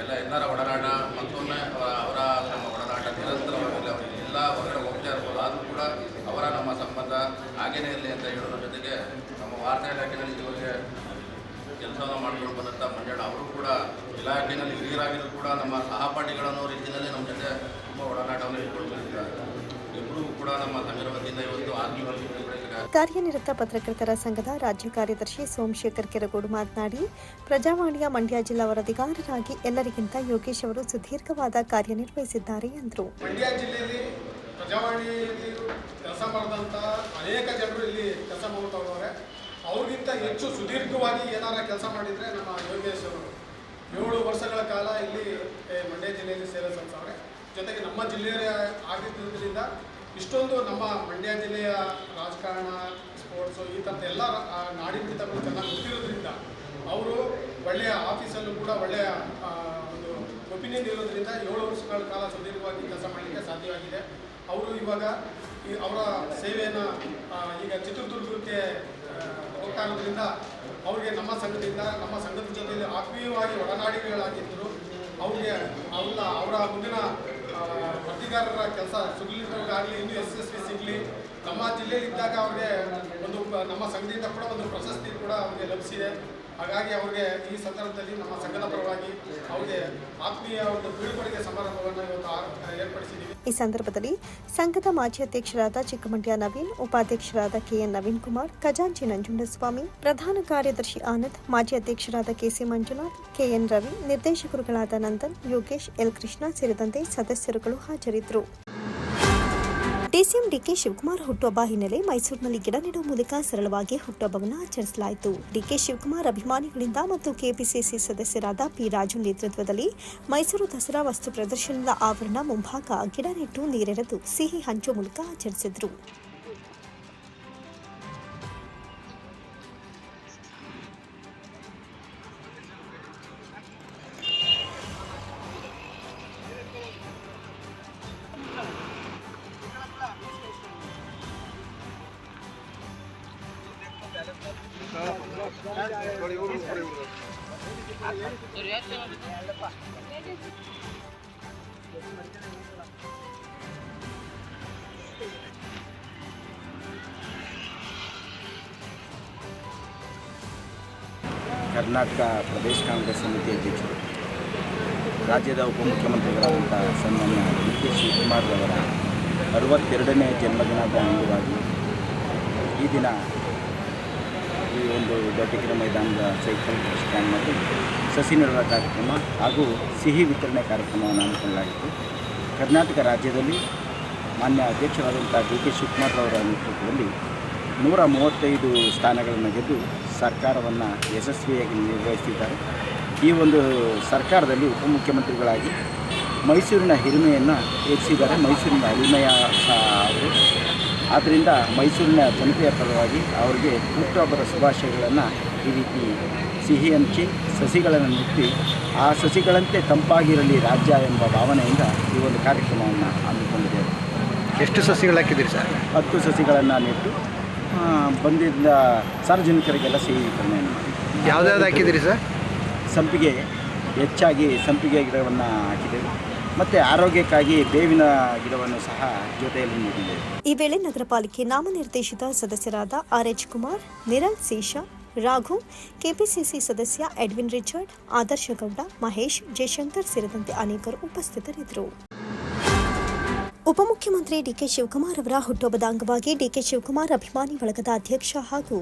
S6: ಎಲ್ಲ ಎಲ್ಲರ ಒಡನಾಟ ಮತ್ತೊಮ್ಮೆ ಅವರ ನಮ್ಮ ಒಡನಾಟ ನಿರಂತರವಾಗಿ ಎಲ್ಲ ಹೊರಗಡೆ ಹೋಗ್ತಾ ಇರ್ಬೋದು. ಆದರೂ ಕೂಡ ಅವರ ನಮ್ಮ ಸಂಬಂಧ ಹಾಗೇನೇ ಇರಲಿ ಅಂತ ಹೇಳೋದ್ರ ಜೊತೆಗೆ ನಮ್ಮ ವಾರ್ತಾ ಇಲಾಖೆಯಲ್ಲಿ ಇವರಿಗೆ ಕೆಲಸವನ್ನು ಮಾಡ್ಕೊಂಡು ಬಂದಂಥ ಮಂಜಣ್ಣ ಅವರು ಕೂಡ, ಇಲಾಖೆಯಲ್ಲಿ ಹಿರಿಯರಾಗಿದ್ದು ಕೂಡ ನಮ್ಮ ಸಹಪಾಠಿಗಳನ್ನೋ ರೀತಿಯಲ್ಲಿ ನಮ್ಮ ಜೊತೆ ತುಂಬ ಒಡನಾಟವನ್ನು ಇಟ್ಕೊಂಡು ಬಂದಿದ್ದಾರೆ ಇಬ್ಬರೂ ಕೂಡ ನಮ್ಮ ಸಂಘದ ವತಿಯಿಂದ ಇವತ್ತು ಬೆಳೆಸಿದ್ದಾರೆ
S1: ಕಾರ್ಯನಿರತ ಪತ್ರಕರ್ತರ ಸಂಘದ ರಾಜ್ಯ ಕಾರ್ಯದರ್ಶಿ ಸೋಮಶೇಖರ್ ಕೆರಗೋಡು ಮಾತನಾಡಿ, ಪ್ರಜಾವಾಣಿಯ ಮಂಡ್ಯ ಜಿಲ್ಲಾ ವರದಿಗಾರರಾಗಿ ಎಲ್ಲರಿಗಿಂತ ಯೋಗೇಶ್ ಅವರು ಸುದೀರ್ಘವಾದ ಕಾರ್ಯನಿರ್ವಹಿಸಿದ್ದಾರೆ ಎಂದರು.
S10: ಮಂಡ್ಯ ಜಿಲ್ಲೆಯಲ್ಲಿ ಪ್ರಜಾವಾಣಿಯಲ್ಲಿ ಕೆಲಸ ಮಾಡಿದಂಥ ಅನೇಕ ಜನರು ಇಲ್ಲಿ ಕೆಲಸ ಮಾಡ್ತಾವ್ರೆ. ಅವ್ರಿಗಿಂತ ಹೆಚ್ಚು ಸುದೀರ್ಘವಾಗಿ ಏನಾರ ಕೆಲಸ ಮಾಡಿದ್ರೆ ನಮ್ಮ ಯೋಗೇಶ್ ಅವರು ಏಳು ವರ್ಷಗಳ ಕಾಲ ಇಲ್ಲಿ ಮಂಡ್ಯ ಜಿಲ್ಲೆಯಲ್ಲಿ ಸೇವೆ ಸಲ್ಲಿಸವ್ರೆ ಜೊತೆಗೆ ನಮ್ಮ ಜಿಲ್ಲೆಯ ಆಗಿದ್ದರಿಂದ ಇಷ್ಟೊಂದು ನಮ್ಮ ಮಂಡ್ಯ ಜಿಲ್ಲೆಯ ರಾಜಕಾರಣ ಸ್ಪೋರ್ಟ್ಸು ಈ ಥರದ ಎಲ್ಲ ನಾಡಿನ ನಾಡಿ ಮಿಡಿತಗಳು ಚೆನ್ನಾಗಿ ಗೊತ್ತಿರೋದ್ರಿಂದ ಅವರು ಒಳ್ಳೆಯ ಆಫೀಸಲ್ಲೂ ಕೂಡ ಒಳ್ಳೆಯ ಒಂದು ಒಪಿನಿಯನ್ ಇರೋದ್ರಿಂದ ಏಳು ವರ್ಷಗಳ ಕಾಲ ಸುದೀರ್ಘವಾಗಿ ಕೆಲಸ ಮಾಡಲಿಕ್ಕೆ ಸಾಧ್ಯವಾಗಿದೆ. ಅವರು ಇವಾಗ ಅವರ ಸೇವೆಯನ್ನು ಈಗ ಚಿತ್ರದುರ್ಗಕ್ಕೆ ಹೋಗ್ತಾ ಅವರಿಗೆ ನಮ್ಮ ಸಂಘದಿಂದ, ನಮ್ಮ ಸಂಘದ ಜೊತೆಯಲ್ಲಿ ಆತ್ಮೀಯವಾಗಿ ಒಡನಾಡಿಗಳಾಗಿದ್ದರು ಅವ್ರಿಗೆ ಅವರ ಅವರ ಮುಂದಿನ ಆ, ವರದಿಗಾರರ ಕೆಲಸ. ಸುಗಲಿಗಾಗಲಿ ಇನ್ನೂ ಯಶಸ್ವಿ ಸಿಗಲಿ. ನಮ್ಮ ಜಿಲ್ಲೆಯಲ್ಲಿ ಇದ್ದಾಗ ಅವ್ರಿಗೆ ಒಂದು ನಮ್ಮ ಸಂಘದಿಂದ ಕೂಡ ಒಂದು ಪ್ರಶಸ್ತಿ ಕೂಡ ಅವ್ರಿಗೆ ಲಭಿಸಿದೆ. ಹಾಗಾಗಿ ಅವ್ರಿಗೆ ಈ ಸಂದರ್ಭದಲ್ಲಿ ನಮ್ಮ ಸಂಘದ ಪರವಾಗಿ ಅವ್ರಿಗೆ ಆತ್ಮೀಯ ಒಂದು ಬೀಳ್ಕೊಡುಗೆ ಸಮಾರಂಭವನ್ನು ಇವತ್ತು ಏರ್ಪಡಿಸಿದ್ದೀವಿ.
S1: ಈ ಸಂದರ್ಭದಲ್ಲಿ ಸಂಘದ ಮಾಜಿ ಅಧ್ಯಕ್ಷರಾದ ಚಿಕ್ಕಮಂಡ್ಯ ನವೀನ್, ಉಪಾಧ್ಯಕ್ಷರಾದ ಕೆಎನ್ ನವೀನ್ ಕುಮಾರ್ ಖಜಾಂಚಿ ನಂಜುಂಡಸ್ವಾಮಿ, ಪ್ರಧಾನ ಕಾರ್ಯದರ್ಶಿ ಆನಂದ್, ಮಾಜಿ ಅಧ್ಯಕ್ಷರಾದ K C Manjunath, K N Ravi, ನಿರ್ದೇಶಕರುಗಳಾದ Nandan, Yogesh, L Krishna ಸೇರಿದಂತೆ ಸದಸ್ಯರುಗಳು ಹಾಜರಿದ್ದರು. ಡಿಸಿಎಂ ಡಿಕೆ ಶಿವಕುಮಾರ್ ಹುಟ್ಟುಹಬ್ಬ ಹಿನ್ನೆಲೆ ಮೈಸೂರಿನಲ್ಲಿ ಗಿಡ ನೆಡುವ ಮೂಲಕ ಸರಳವಾಗಿ ಹುಟ್ಟುಹಬ್ಬವನ್ನು ಆಚರಿಸಲಾಯಿತು. ಡಿಕೆ ಶಿವಕುಮಾರ್ ಅಭಿಮಾನಿಗಳಿಂದ ಮತ್ತು ಕೆಪಿಸಿಸಿ ಸದಸ್ಯರಾದ ಪಿ ರಾಜು ನೇತೃತ್ವದಲ್ಲಿ ಮೈಸೂರು ದಸರಾ ವಸ್ತು ಪ್ರದರ್ಶನದ ಆವರಣ ಮುಂಭಾಗ ಗಿಡ ನೆಟ್ಟು ನೀರೆರೆದು ಸಿಹಿ ಹಂಚುವ ಮೂಲಕ ಆಚರಿಸಿದರು.
S11: ಕರ್ನಾಟಕ ಪ್ರದೇಶ ಕಾಂಗ್ರೆಸ್ ಸಮಿತಿ ಅಧ್ಯಕ್ಷರು, ರಾಜ್ಯದ ಉಪಮುಖ್ಯಮಂತ್ರಿಗಳಾದಂಥ ಸನ್ಮಾನ್ಯ ಡಿ ಕೆ ಶಿವಕುಮಾರ್ ಅವರ ಅರವತ್ತೆರಡನೇ ಜನ್ಮದಿನದ ಅಂಗವಾಗಿ ಈ ದಿನ ಈ ಒಂದು ದೊಡ್ಡಕೆರೆ ಮೈದಾನದ ಸೈಕಲ್ ಸ್ಟ್ಯಾಂಡ್ನಲ್ಲಿ ಸಸಿ ನೆಡುವ ಕಾರ್ಯಕ್ರಮ ಹಾಗೂ ಸಿಹಿ ವಿತರಣೆ ಕಾರ್ಯಕ್ರಮವನ್ನು ಹಮ್ಮಿಕೊಳ್ಳಲಾಗಿತ್ತು. ಕರ್ನಾಟಕ ರಾಜ್ಯದಲ್ಲಿ ಮಾನ್ಯ ಅಧ್ಯಕ್ಷರಾದಂಥ ಡಿ ಕೆ ಶಿವಕುಮಾರ್ ಅವರ ನೇತೃತ್ವದಲ್ಲಿ ನೂರ ಮೂವತ್ತೈದು ಸ್ಥಾನಗಳನ್ನು ಗೆದ್ದು ಸರ್ಕಾರವನ್ನು ಯಶಸ್ವಿಯಾಗಿ ನಿರ್ವಹಿಸಿದ್ದಾರೆ ಈ ಒಂದು ಸರ್ಕಾರದಲ್ಲಿ ಉಪಮುಖ್ಯಮಂತ್ರಿಗಳಾಗಿ ಮೈಸೂರಿನ ಹಿರಿಮೆಯನ್ನು ಹೆಚ್ಚಿದ್ದಾರೆ ಮೈಸೂರಿನ ಹಿರಿಮೆಯ ಸಹ ಅವರು. ಆದ್ದರಿಂದ ಮೈಸೂರಿನ ಜನತೆಯ ಪರವಾಗಿ ಅವರಿಗೆ ಹುಟ್ಟುಹಬ್ಬದ ಶುಭಾಶಯಗಳನ್ನು ಈ ರೀತಿ ಸಿಹಿ ಹಂಚಿ ಸಸಿಗಳನ್ನು ನೆಟ್ಟಿ ಆ ಸಸಿಗಳಂತೆ ತಂಪಾಗಿರಲಿ ರಾಜ್ಯ ಎಂಬ ಭಾವನೆಯಿಂದ ಈ ಒಂದು ಕಾರ್ಯಕ್ರಮವನ್ನು ಹಮ್ಮಿಕೊಂಡಿದ್ದೇವೆ.
S12: ಎಷ್ಟು ಸಸಿಗಳು ಹಾಕಿದ್ದೀರಿ ಸರ್?
S11: ಹತ್ತು ಸಸಿಗಳನ್ನು ನೆಟ್ಟು ಬಂದಿದ್ದ ಸಾರ್ವಜನಿಕರಿಗೆಲ್ಲ ಸಿಹಿ ವಿತರಣೆಯನ್ನು ಯಾವ್ದಾವ್ದು
S12: ಯಾವ್ದ್ಯಾವ್ದು ಹಾಕಿದ್ದೀರಿ ಸರ್?
S11: ಸಂಪಿಗೆ ಹೆಚ್ಚಾಗಿ ಸಂಪಿಗೆ ಗಿಡವನ್ನು ಹಾಕಿದ್ದೇವೆ. ಮತ್ತೆ ಆರೋಗ್ಯಕ್ಕಾಗಿ ಬೇವಿನ ಗಿಡವನ್ನು ಸಹ ಜೊತೆಯಲ್ಲಿ ನೀಡಿದ್ದೇವೆ
S1: ಈ ವೇಳೆ ನಗರ ಪಾಲಿಕೆ ನಾಮನಿರ್ದೇಶಿತ ಸದಸ್ಯರಾದ ಆರ್ ಎಚ್ ಕುಮಾರ್ ನಿರಲ್ ಶೇಷ ರಾಘು ಕೆಪಿಸಿಸಿ ಸದಸ್ಯ ಎಡ್ವಿನ್ ರಿಚರ್ಡ್ ಆದರ್ಶ ಗೌಡ ಮಹೇಶ್ ಜಯಶಂಕರ್ ಸೇರಿದಂತೆ ಅನೇಕರು ಉಪಸ್ಥಿತರಿದ್ದರು. ಉಪಮುಖ್ಯಮಂತ್ರಿ ಡಿಕೆ ಶಿವಕುಮಾರ್ ಅವರ ಹುಟ್ಟುಹಬ್ಬದ ಅಂಗವಾಗಿ ಡಿಕೆ ಶಿವಕುಮಾರ್ ಅಭಿಮಾನಿ ಬಳಗದ ಅಧ್ಯಕ್ಷ ಹಾಗೂ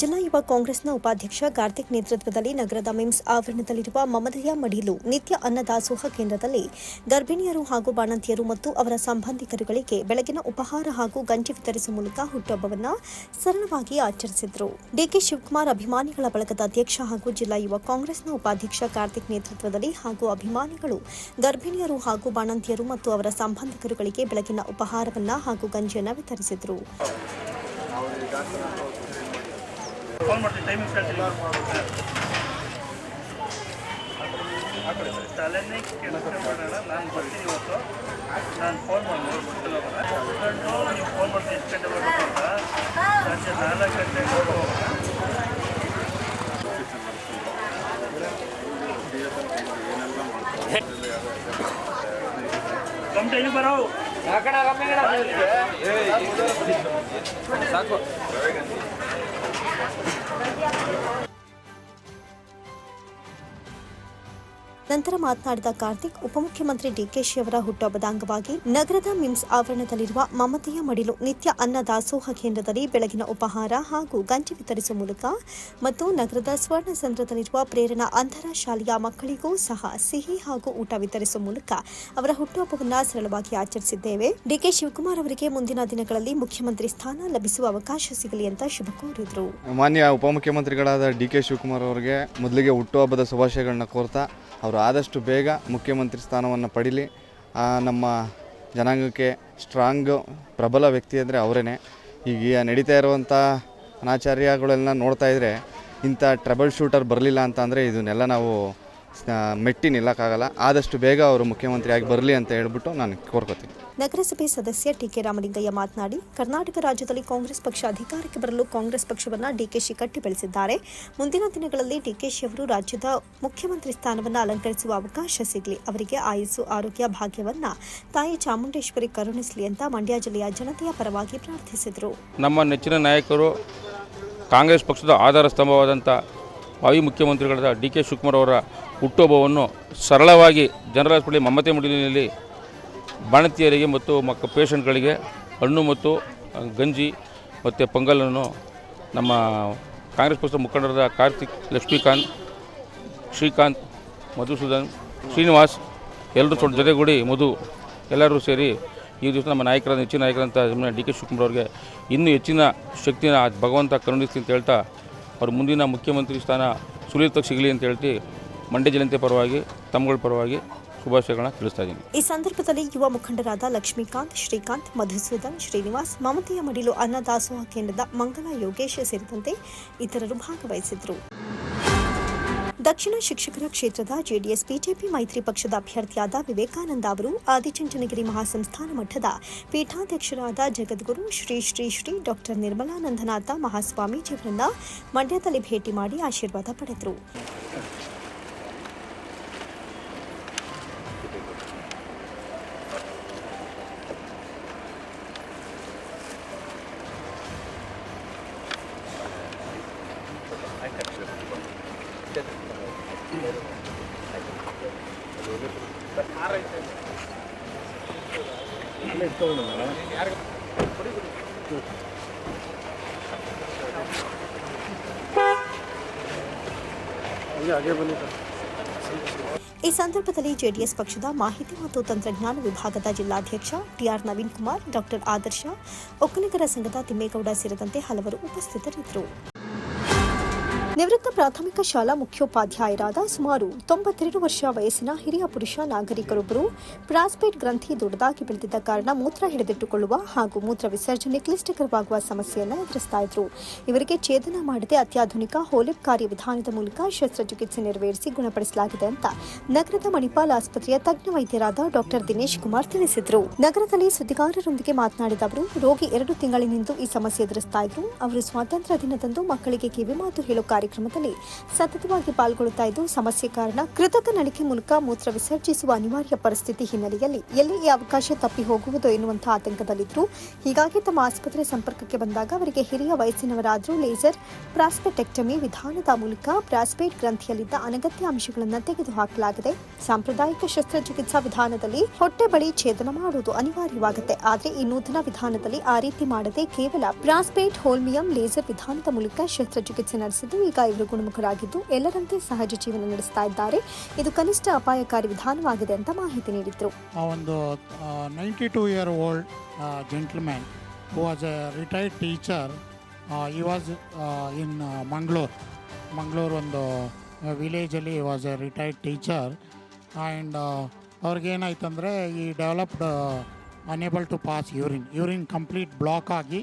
S1: ಜಿಲ್ಲಾ ಯುವ ಕಾಂಗ್ರೆಸ್ನ ಉಪಾಧ್ಯಕ್ಷ ಕಾರ್ತಿಕ್ ನೇತೃತ್ವದಲ್ಲಿ ನಗರದ ಮಿಮ್ಸ್ ಆವರಣದಲ್ಲಿರುವ ಮಮದಯ ಮಡಿಲು ನಿತ್ಯ ಅನ್ನದಾಸೋಹ ಕೇಂದ್ರದಲ್ಲಿ ಗರ್ಭಿಣಿಯರು ಹಾಗೂ ಬಾಣಂತಿಯರು ಮತ್ತು ಅವರ ಸಂಬಂಧಿಕರುಗಳಿಗೆ ಬೆಳಗಿನ ಉಪಹಾರ ಹಾಗೂ ಗಂಜಿ ವಿತರಿಸುವ ಮೂಲಕ ಹುಟ್ಟುಹಬ್ಬವನ್ನು ಸರಳವಾಗಿ ಆಚರಿಸಿದರು. ಡಿಕೆ ಶಿವಕುಮಾರ್ ಅಭಿಮಾನಿಗಳ ಬಳಗದ ಅಧ್ಯಕ್ಷ ಹಾಗೂ ಜಿಲ್ಲಾ ಯುವ ಕಾಂಗ್ರೆಸ್ನ ಉಪಾಧ್ಯಕ್ಷ ಕಾರ್ತಿಕ್ ನೇತೃತ್ವದಲ್ಲಿ ಹಾಗೂ ಅಭಿಮಾನಿಗಳು ಗರ್ಭಿಣಿಯರು ಹಾಗೂ ಬಾಣಂತಿಯರು ಮತ್ತು ಅವರ ಸಂಬಂಧಿಕರುಗಳಿಗೆ ಬೆಳಗಿನ ಉಪಹಾರವನ್ನ ಹಾಗೂ ಗಂಜಿಯನ್ನ ವಿತರಿಸಿದರು.
S13: ತಲೆನೇ ಕೆಲಸ ಮಾಡೋಣ ನಾನು ಬರ್ತೀನಿ ಇವತ್ತು. ನಾನು ಫೋನ್ ಮಾಡಿ ನೋಡ್ಬಿಡ್ತೀನಿ ಹೋಗೋಣ ನೀವು ಫೋನ್ ಮಾಡ್ತೀನಿ, ಎಷ್ಟು ಗಂಟೆ ಬರ್ಬೇಕು ಅಂತ. ಸಂಜೆ ನಾಲ್ಕು ಗಂಟೆಗೆ ಹೋಗೋಣ ಕಂಪ್ಲೇಂಟ್ ಬರೋ
S6: ಸಾಕು
S1: ನಂತರ ಮಾತನಾಡಿದ ಕಾರ್ತಿಕ್, ಉಪಮುಖ್ಯಮಂತ್ರಿ ಡಿಕೆಶಿ ಅವರ ಹುಟ್ಟುಹಬ್ಬದ ಅಂಗವಾಗಿ ನಗರದ ಮಿಮ್ಸ್ ಆವರಣದಲ್ಲಿರುವ ಮಮತೆಯ ಮಡಿಲು ನಿತ್ಯ ಅನ್ನ ದಾಸೋಹ ಕೇಂದ್ರದಲ್ಲಿ ಬೆಳಗಿನ ಉಪಹಾರ ಹಾಗೂ ಗಂಜಿ ವಿತರಿಸುವ ಮೂಲಕ ಮತ್ತು ನಗರದ ಸ್ವರ್ಣಸಂದ್ರದಲ್ಲಿರುವ ಪ್ರೇರಣಾ ಅಂಧರ ಶಾಲೆಯ ಮಕ್ಕಳಿಗೂ ಸಹ ಸಿಹಿ ಹಾಗೂ ಊಟ ವಿತರಿಸುವ ಮೂಲಕ ಅವರ ಹುಟ್ಟುಹಬ್ಬವನ್ನು ಸರಳವಾಗಿ ಆಚರಿಸಿದ್ದೇವೆ. ಡಿಕೆ ಶಿವಕುಮಾರ್ ಅವರಿಗೆ ಮುಂದಿನ ದಿನಗಳಲ್ಲಿ ಮುಖ್ಯಮಂತ್ರಿ ಸ್ಥಾನ ಲಭಿಸುವ ಅವಕಾಶ ಸಿಗಲಿ ಅಂತ ಶುಭ ಕೋರಿದರು.
S14: ಮಾನ್ಯ ಉಪಮುಖ್ಯಮಂತ್ರಿಗಳಾದ ಡಿಕೆ ಶಿವಕುಮಾರ್ ಅವರಿಗೆ ಮೊದಲಿಗೆ ಹುಟ್ಟುಹಬ್ಬದ ಶುಭಾಶಯಗಳನ್ನ ಕೋರ್ತಾ, ಅವರು ಆದಷ್ಟು ಬೇಗ ಮುಖ್ಯಮಂತ್ರಿ ಸ್ಥಾನವನ್ನು ಪಡೀಲಿ. ನಮ್ಮ ಜನಾಂಗಕ್ಕೆ ಸ್ಟ್ರಾಂಗ್ ಪ್ರಬಲ ವ್ಯಕ್ತಿ ಅಂದರೆ ಅವರೇ ಈಗ ನಡೀತಾ ಇರುವಂಥ ಅನಾಚಾರ್ಯಗಳೆಲ್ಲ ನೋಡ್ತಾ ಇದ್ದರೆ ಇಂಥ ಟ್ರಬಲ್ ಶೂಟರ್ ಬರಲಿಲ್ಲ ಅಂತ ಅಂದರೆ ಇದನ್ನೆಲ್ಲ ನಾವು ಮೆಟ್ಟಿ ನಿಲ್ಲಕ್ಕಾಗಲ್ಲ. ಆದಷ್ಟು ಬೇಗ ಅವರು ಮುಖ್ಯಮಂತ್ರಿಯಾಗಿ ಬರಲಿ ಅಂತ ಹೇಳ್ಬಿಟ್ಟು ನಾನು ಕೋರ್ಕೋತೀನಿ.
S1: ನಗರಸಭೆ ಸದಸ್ಯ ಟಿಕೆ ರಾಮಲಿಂಗಯ್ಯ ಮಾತನಾಡಿ, ಕರ್ನಾಟಕ ರಾಜ್ಯದಲ್ಲಿ ಕಾಂಗ್ರೆಸ್ ಪಕ್ಷ ಅಧಿಕಾರಕ್ಕೆ ಬರಲು ಕಾಂಗ್ರೆಸ್ ಪಕ್ಷವನ್ನು ಡಿಕೆಶಿ ಕಟ್ಟಿ ಬೆಳೆಸಿದ್ದಾರೆ. ಮುಂದಿನ ದಿನಗಳಲ್ಲಿ ಡಿಕೆಶಿ ಅವರು ರಾಜ್ಯದ ಮುಖ್ಯಮಂತ್ರಿ ಸ್ಥಾನವನ್ನು ಅಲಂಕರಿಸುವ ಅವಕಾಶ ಸಿಗಲಿ, ಅವರಿಗೆ ಆಯುಸ್ಸು, ಆರೋಗ್ಯ ಭಾಗ್ಯವನ್ನ ತಾಯಿ ಚಾಮುಂಡೇಶ್ವರಿ ಕರುಣಿಸಲಿ ಅಂತ ಮಂಡ್ಯ ಜಿಲ್ಲೆಯ ಜನತೆಯ ಪರವಾಗಿ ಪ್ರಾರ್ಥಿಸಿದರು.
S15: ನಮ್ಮ ನೆಚ್ಚಿನ ನಾಯಕರು ಕಾಂಗ್ರೆಸ್ ಪಕ್ಷದ ಆಧಾರ ಸ್ತಂಭವಾದಂಥ ಮಾಜಿ ಮುಖ್ಯಮಂತ್ರಿಗಳಾದ ಡಿ ಕೆ ಶಿವಕುಮಾರ್ ಅವರ ಹುಟ್ಟುಹಬ್ಬವನ್ನು ಸರಳವಾಗಿ ಜನರ ಮಮತೆ ಮಡಿಲಿನಲ್ಲಿ ಬಾಣತಿಯರಿಗೆ ಮತ್ತು ಮಕ್ಕ ಪೇಷಂಟ್ಗಳಿಗೆ ಹಣ್ಣು ಮತ್ತು ಗಂಜಿ ಮತ್ತು ಪೊಂಗಲನ್ನು ನಮ್ಮ ಕಾಂಗ್ರೆಸ್ ಪಕ್ಷದ ಮುಖಂಡರಾದ ಕಾರ್ತಿಕ್, ಲಕ್ಷ್ಮೀಕಾಂತ್, ಶ್ರೀಕಾಂತ್, ಮಧುಸೂದನ್, ಶ್ರೀನಿವಾಸ್ ಎಲ್ಲರೂ ಸ್ವಲ್ಪ ಜೊತೆಗೂಡಿ ಮಧು ಎಲ್ಲರೂ ಸೇರಿ ಈ ದಿವಸ ನಮ್ಮ ನಾಯಕರಾದ, ಹೆಚ್ಚಿನ ನಾಯಕರಂತ ಡಿ ಕೆ ಶಿವಕುಮಾರ್ ಅವರಿಗೆ ಇನ್ನೂ ಹೆಚ್ಚಿನ ಶಕ್ತಿನ ಭಗವಂತ ಕರುಣಿಸ್ಲಿ ಅಂತ ಹೇಳ್ತಾ ಅವ್ರ ಮುಂದಿನ ಮುಖ್ಯಮಂತ್ರಿ ಸ್ಥಾನ ಸುಲಿತಕ್ಕೆ ಸಿಗಲಿ ಅಂತ ಹೇಳ್ತಿ, ಮಂಡ್ಯ ಜನತೆ ಪರವಾಗಿ ತಮ್ಮಗಳ ಪರವಾಗಿ ಶುಭಾಶಯಗಳನ್ನ ತಿಳಿಸ್ತಾ ಇದ್ದೀನಿ
S1: ಈ ಸಂದರ್ಭದಲ್ಲಿ ಯುವ ಮುಖಂಡರಾದ ಲಕ್ಷ್ಮೀಕಾಂತ್, ಶ್ರೀಕಾಂತ್, ಮಧುಸೂದನ್, ಶ್ರೀನಿವಾಸ್, ಮಮತೆಯ ಮಡಿಲು ಅನ್ನದಾಸೋಹ ಕೇಂದ್ರದ ಮಂಗಲ ಯೋಗೇಶ್ ಸೇರಿದಂತೆ ಇತರರು ಭಾಗವಹಿಸಿದ್ರು ದಕ್ಷಿಣ ಶಿಕ್ಷಕರ ಕ್ಷೇತ್ರದ ಜೆಡಿಎಸ್, ಬಿಜೆಪಿ ಮೈತ್ರಿ ಪಕ್ಷದ ಅಭ್ಯರ್ಥಿಯಾದ ವಿವೇಕಾನಂದ ಅವರು ಆದಿಚುಂಚನಗಿರಿ ಮಹಾಸಂಸ್ಥಾನ ಮಠದ ಪೀಠಾಧ್ಯಕ್ಷರಾದ ಜಗದ್ಗುರು ಶ್ರೀ ಶ್ರೀ ಶ್ರೀ ಡಾಕ್ಟರ್ ನಿರ್ಮಲಾನಂದನಾಥ ಮಹಾಸ್ವಾಮೀಜಿಯವರನ್ನ ಮಂಡ್ಯದಲ್ಲಿ ಭೇಟಿ ಮಾಡಿ ಆಶೀರ್ವಾದ ಪಡೆದರು. ಜೆಡಿಎಸ್ ಪಕ್ಷದ ಮಾಹಿತಿ ಮತ್ತು ತಂತ್ರಜ್ಞಾನ ವಿಭಾಗದ ಜಿಲ್ಲಾಧ್ಯಕ್ಷ T R Naveen Kumar, doctor Adarsha, ಒಕ್ಕಲಿಗರ ಸಂಘದ ತಿಮ್ಮೇಗೌಡ ಸೇರಿದಂತೆ ಹಲವರು ಉಪಸ್ಥಿತರಿದ್ದರು. ನಿವೃತ್ತ ಪ್ರಾಥಮಿಕ ಶಾಲಾ ಮುಖ್ಯೋಪಾಧ್ಯಾಯರಾದ ಸುಮಾರು ತೊಂಬತ್ತೆರಡು ವರ್ಷ ವಯಸ್ಸಿನ ಹಿರಿಯ ಪುರುಷ ನಾಗರಿಕರೊಬ್ಬರು ಪ್ರಾಸ್ಪೇಟ್ ಗ್ರಂಥಿ ದೊಡ್ಡದಾಗಿ ಬೆಳೆದಿದ್ದ ಕಾರಣ ಮೂತ್ರ ಹಿಡಿದಿಟ್ಟುಕೊಳ್ಳುವ ಹಾಗೂ ಮೂತ್ರ ವಿಸರ್ಜನೆ ಕ್ಲಿಷ್ಟಕರವಾಗುವ ಸಮಸ್ಯೆಯನ್ನು ಎದುರಿಸ್ತಾ ಇದ್ರು. ಇವರಿಗೆ ಛೇದನ ಮಾಡದೆ ಅತ್ಯಾಧುನಿಕ ಹೋಲಿಪ್ ಕಾರ್ಯವಿಧಾನದ ಮೂಲಕ ಶಸ್ತ್ರಚಿಕಿತ್ಸೆ ನೆರವೇರಿಸಿ ಗುಣಪಡಿಸಲಾಗಿದೆ ಅಂತ ನಗರದ ಮಣಿಪಾಲ್ ಆಸ್ಪತ್ರೆಯ ತಜ್ಞ ವೈದ್ಯರಾದ ಡಾಕ್ಟರ್ ದಿನೇಶ್ ಕುಮಾರ್ ತಿಳಿಸಿದರು. ನಗರದಲ್ಲಿ ಸುದ್ದಿಗಾರರೊಂದಿಗೆ ಮಾತನಾಡಿದ ಅವರು, ರೋಗಿ ಎರಡು ತಿಂಗಳಿನಿಂದ ಈ ಸಮಸ್ಯೆ ಎದುರಿಸ್ತಾ ಇದ್ರು. ಅವರು ಸ್ವಾತಂತ್ರ್ಯ ದಿನದಂದು ಮಕ್ಕಳಿಗೆ ಕಿವಿಮಾತು ಹೇಳುವ ಕಾರ್ಯಕ್ರಮ ಕಾರ್ಯಕ್ರಮದಲ್ಲಿ ಸತತವಾಗಿ ಪಾಲ್ಗೊಳ್ಳುತ್ತಾ ಇದ್ದು, ಸಮಸ್ಯೆ ಕಾರಣ ಕೃತಕ ನಳಿಕೆ ಮೂಲಕ ಮೂತ್ರ ವಿಸರ್ಜಿಸುವ ಅನಿವಾರ್ಯ ಪರಿಸ್ಥಿತಿ ಹಿನ್ನೆಲೆಯಲ್ಲಿ ಎಲ್ಲಿ ಈ ಅವಕಾಶ ತಪ್ಪಿ ಹೋಗುವುದು ಎನ್ನುವಂತಹ ಆತಂಕದಲ್ಲಿದ್ದರು ಹೀಗಾಗಿ ತಮ್ಮ ಆಸ್ಪತ್ರೆ ಸಂಪರ್ಕಕ್ಕೆ ಬಂದಾಗ ಅವರಿಗೆ ಹಿರಿಯ ವಯಸ್ಸಿನವರಾದರೂ ಲೇಸರ್, ಪ್ರಾಸ್ಪೆಟೆಕ್ಟಮಿ ವಿಧಾನದ ಮೂಲಕ ಪ್ರಾಸ್ಪೇಟ್ ಗ್ರಂಥಿಯಲ್ಲಿದ್ದ ಅನಗತ್ಯ ಅಂಶಗಳನ್ನು ತೆಗೆದುಹಾಕಲಾಗಿದೆ. ಸಾಂಪ್ರದಾಯಿಕ ಶಸ್ತ್ರಚಿಕಿತ್ಸಾ ವಿಧಾನದಲ್ಲಿ ಹೊಟ್ಟೆ ಬಳಿ ಛೇದನ ಮಾಡುವುದು ಅನಿವಾರ್ಯವಾಗುತ್ತೆ. ಆದರೆ ಈ ನೂತನ ವಿಧಾನದಲ್ಲಿ ಆ ರೀತಿ ಮಾಡದೆ ಕೇವಲ ಪ್ರಾಸ್ಪೇಟ್ ಹೋಲ್ಮಿಯಂ ಲೇಸರ್ ವಿಧಾನದ ಮೂಲಕ ಶಸ್ತ್ರಚಿಕಿತ್ಸೆ ನಡೆಸಿದ್ದು ಈಗ ಇವರು ಗುಣಮುಖರಾಗಿದ್ದು ಎಲ್ಲರಂತೆ ಸಹಜ ಜೀವನ ನಡೆಸ್ತಾ ಇದ್ದಾರೆ. ಇದು ಕನಿಷ್ಠ ಅಪಾಯಕಾರಿ ವಿಧಾನವಾಗಿದೆ ಅಂತ ಮಾಹಿತಿ ನೀಡಿದ್ರು.
S16: ಆ ಒಂದು ninety two year old gentleman was a retired teacher ಈ ವಾಸ್ ಇನ್ ಮಂಗಳೂರು ಮಂಗಳೂರು ಒಂದು ವಿಲೇಜಲ್ಲಿ was a retired teacher and ಅವ್ರಿಗೇನಾಯ್ತಂದರೆ ಈ developed unable to pass urine urine complete block ಆಗಿ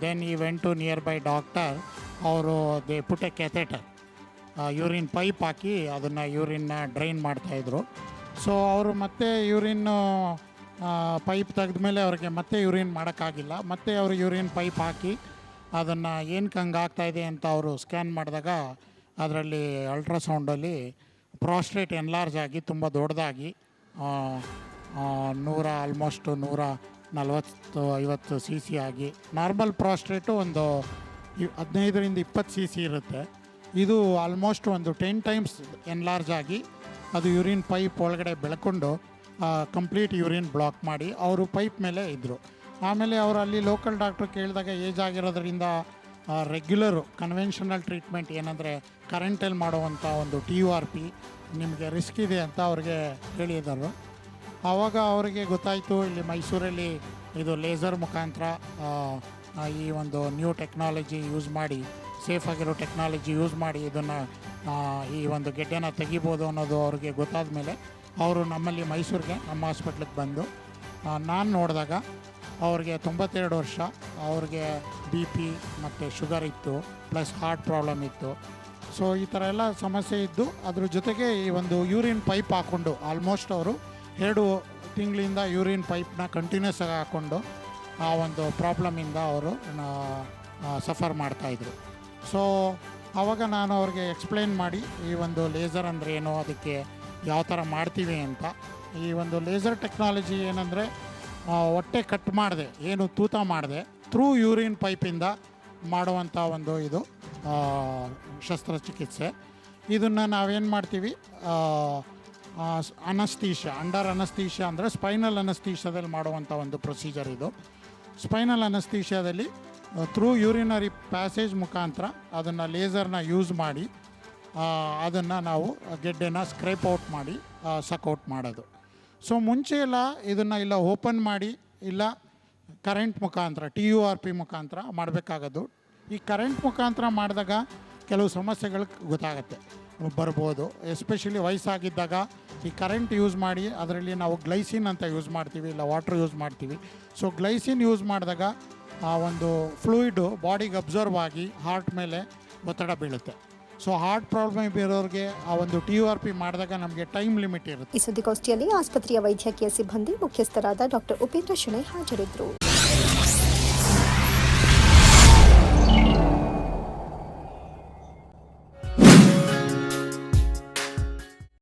S16: ದೆನ್ ಈ went to nearby doctor ಅವರು they put a catheter urine pipe ಹಾಕಿ ಅದನ್ನು ಯೂರಿನ್ನ drain ಮಾಡ್ತಾಯಿದ್ರು so ಅವರು ಮತ್ತೆ ಯೂರಿನ್ ಪೈಪ್ ತೆಗೆದ್ಮೇಲೆ ಅವ್ರಿಗೆ ಮತ್ತೆ ಯೂರಿನ್ ಮಾಡೋಕ್ಕಾಗಿಲ್ಲ ಮತ್ತೆ ಅವರು ಯೂರಿನ್ ಪೈಪ್ ಹಾಕಿ ಅದನ್ನು ಏನಕ್ಕೆ ಹಂಗೆ ಆಗ್ತಾಯಿದೆ ಅಂತ ಅವರು ಸ್ಕ್ಯಾನ್ ಮಾಡಿದಾಗ ಅದರಲ್ಲಿ ಅಲ್ಟ್ರಾಸೌಂಡಲ್ಲಿ ಪ್ರಾಸ್ಟ್ರೇಟ್ ಎನ್ಲಾರ್ಜ್ ಆಗಿ ತುಂಬ ದೊಡ್ಡದಾಗಿ ನೂರ ಆಲ್ಮೋಸ್ಟ್ ನೂರ ನಲವತ್ತು, ಐವತ್ತು ಸಿ ಸಿ ಆಗಿ. ನಾರ್ಮಲ್ ಪ್ರಾಸ್ಟ್ರೇಟು ಒಂದು ಹದಿನೈದರಿಂದ ಇಪ್ಪತ್ತು ಸಿ ಸಿ ಇರುತ್ತೆ. ಇದು ಆಲ್ಮೋಸ್ಟ್ ಒಂದು ಟೆನ್ ಟೈಮ್ಸ್ ಎನ್ಲಾರ್ಜ್ ಆಗಿ ಅದು ಯೂರಿನ್ ಪೈಪ್ ಒಳಗಡೆ ಬೆಳ್ಕೊಂಡು ಕಂಪ್ಲೀಟ್ ಯೂರಿನ್ ಬ್ಲಾಕ್ ಮಾಡಿ ಅವರು ಪೈಪ್ ಮೇಲೆ ಇದ್ದರು ಆಮೇಲೆ ಅವರು ಅಲ್ಲಿ ಲೋಕಲ್ ಡಾಕ್ಟ್ರು ಕೇಳಿದಾಗ ಏಜ್ ಆಗಿರೋದ್ರಿಂದ ರೆಗ್ಯುಲರು ಕನ್ವೆನ್ಷನಲ್ ಟ್ರೀಟ್ಮೆಂಟ್ ಏನಂದರೆ ಕರೆಂಟಲ್ಲಿ ಮಾಡುವಂಥ ಒಂದು ಟಿ ಯು ಆರ್ ಪಿ ನಿಮಗೆ ರಿಸ್ಕ್ ಇದೆ ಅಂತ ಅವ್ರಿಗೆ ಹೇಳಿದರು. ಆವಾಗ ಅವರಿಗೆ ಗೊತ್ತಾಯಿತು, ಇಲ್ಲಿ ಮೈಸೂರಲ್ಲಿ ಇದು ಲೇಸರ್ ಮುಖಾಂತರ ಈ ಒಂದು ನ್ಯೂ ಟೆಕ್ನಾಲಜಿ ಯೂಸ್ ಮಾಡಿ ಸೇಫ್ ಆಗಿರೋ ಟೆಕ್ನಾಲಜಿ ಯೂಸ್ ಮಾಡಿ ಇದನ್ನು ಈ ಒಂದು ಗೆಡ್ಡೆನ ತೆಗಿಬೋದು ಅನ್ನೋದು ಅವ್ರಿಗೆ ಗೊತ್ತಾದ ಮೇಲೆ ಅವರು ನಮ್ಮಲ್ಲಿ ಮೈಸೂರಿಗೆ, ನಮ್ಮ ಹಾಸ್ಪಿಟ್ಲಿಗೆ ಬಂದು ನಾನು ನೋಡಿದಾಗ ಅವ್ರಿಗೆ ತೊಂಬತ್ತೆರಡು ವರ್ಷ, ಅವ್ರಿಗೆ ಬಿ ಪಿ ಮತ್ತು ಶುಗರ್ ಇತ್ತು ಪ್ಲಸ್ ಹಾರ್ಟ್ ಪ್ರಾಬ್ಲಮ್ ಇತ್ತು. ಸೊ ಈ ಥರ ಎಲ್ಲ ಸಮಸ್ಯೆ ಇದ್ದು, ಅದ್ರ ಜೊತೆಗೆ ಈ ಒಂದು ಯೂರಿನ್ ಪೈಪ್ ಹಾಕ್ಕೊಂಡು ಆಲ್ಮೋಸ್ಟ್ ಅವರು ಎರಡು ತಿಂಗಳಿಂದ ಯೂರಿನ್ ಪೈಪ್ನ ಕಂಟಿನ್ಯೂಸ್ ಆಗಿ ಹಾಕ್ಕೊಂಡು ಆ ಒಂದು ಪ್ರಾಬ್ಲಮಿಂದ ಅವರು ಸಫರ್ ಮಾಡ್ತಾಯಿದ್ರು ಸೊ ಆವಾಗ ನಾನು ಅವ್ರಿಗೆ ಎಕ್ಸ್ಪ್ಲೈನ್ ಮಾಡಿ, ಈ ಒಂದು ಲೇಸರ್ ಅಂದರೆ ಏನು, ಅದಕ್ಕೆ ಯಾವ ಥರ ಮಾಡ್ತೀವಿ ಅಂತ. ಈ ಒಂದು ಲೇಸರ್ ಟೆಕ್ನಾಲಜಿ ಏನಂದರೆ ಹೊಟ್ಟೆ ಕಟ್ ಮಾಡಿದೆ, ಏನು ತೂತ ಮಾಡಿದೆ ಥ್ರೂ ಯೂರಿನ್ ಪೈಪಿಂದ ಮಾಡುವಂಥ ಒಂದು ಇದು ಶಸ್ತ್ರಚಿಕಿತ್ಸೆ. ಇದನ್ನು ನಾವೇನು ಮಾಡ್ತೀವಿ ಅನಸ್ತೀಶ, ಅಂಡರ್ ಅನಸ್ತೀಶ ಅಂದರೆ ಸ್ಪೈನಲ್ ಅನಸ್ತೀಶದಲ್ಲಿ ಮಾಡುವಂಥ ಒಂದು ಪ್ರೊಸೀಜರ್ ಇದು. ಸ್ಪೈನಲ್ ಅನಸ್ತೀಶದಲ್ಲಿ ಥ್ರೂ ಯೂರಿನರಿ ಪ್ಯಾಸೇಜ್ ಮುಖಾಂತರ ಅದನ್ನು ಲೇಸರ್ನ ಯೂಸ್ ಮಾಡಿ ಅದನ್ನು ನಾವು ಗೆಡ್ಡೆನ ಸ್ಕ್ರೇಪ್ ಔಟ್ ಮಾಡಿ ಸಕ್ಔಟ್ ಮಾಡೋದು. ಸೊ ಮುಂಚೆ ಎಲ್ಲ ಇದನ್ನು ಇಲ್ಲ ಓಪನ್ ಮಾಡಿ, ಇಲ್ಲ ಕರೆಂಟ್ ಮುಖಾಂತರ ಟಿ ಯು ಆರ್ ಪಿ ಮುಖಾಂತರ ಮಾಡಬೇಕಾಗೋದು. ಈ ಕರೆಂಟ್ ಮುಖಾಂತರ ಮಾಡಿದಾಗ ಕೆಲವು ಸಮಸ್ಯೆಗಳು ಗೊತ್ತಾಗುತ್ತೆ. ಬರ್ಬೋದು. ಎಸ್ಪೆಷಲಿ ವಯಸ್ಸಾಗಿದ್ದಾಗ ಈ ಕರೆಂಟ್ ಯೂಸ್ ಮಾಡಿ ಅದರಲ್ಲಿ ನಾವು ಗ್ಲೈಸಿನ್ ಅಂತ ಯೂಸ್ ಮಾಡ್ತೀವಿ, ಇಲ್ಲ ವಾಟ್ರ್ ಯೂಸ್ ಮಾಡ್ತೀವಿ. ಸೊ ಗ್ಲೈಸಿನ್ ಯೂಸ್ ಮಾಡಿದಾಗ ಆ ಒಂದು ಫ್ಲೂಯಿಡು ಬಾಡಿಗೆ ಅಬ್ಸರ್ವ್ ಆಗಿ ಹಾರ್ಟ್ ಮೇಲೆ ಒತ್ತಡ ಬೀಳುತ್ತೆ. ಸೊ ಹಾರ್ಟ್ ಪ್ರಾಬ್ಲಮ್ ಇರೋರಿಗೆ ಆ ಒಂದು ಟಿ ಆರ್ ಪಿ ಮಾಡಿದಾಗ ನಮಗೆ ಟೈಮ್ ಲಿಮಿಟ್ ಇರುತ್ತೆ.
S1: ಈ ಸುದ್ದಿಗೋಷ್ಠಿಯಲ್ಲಿ ಆಸ್ಪತ್ರೆಯ ವೈದ್ಯಕೀಯ ಸಿಬ್ಬಂದಿ ಮುಖ್ಯಸ್ಥರಾದ ಡಾಕ್ಟರ್ ಉಪೇಂದ್ರ ಶೆಣೈ ಹಾಜರಿದ್ದರು.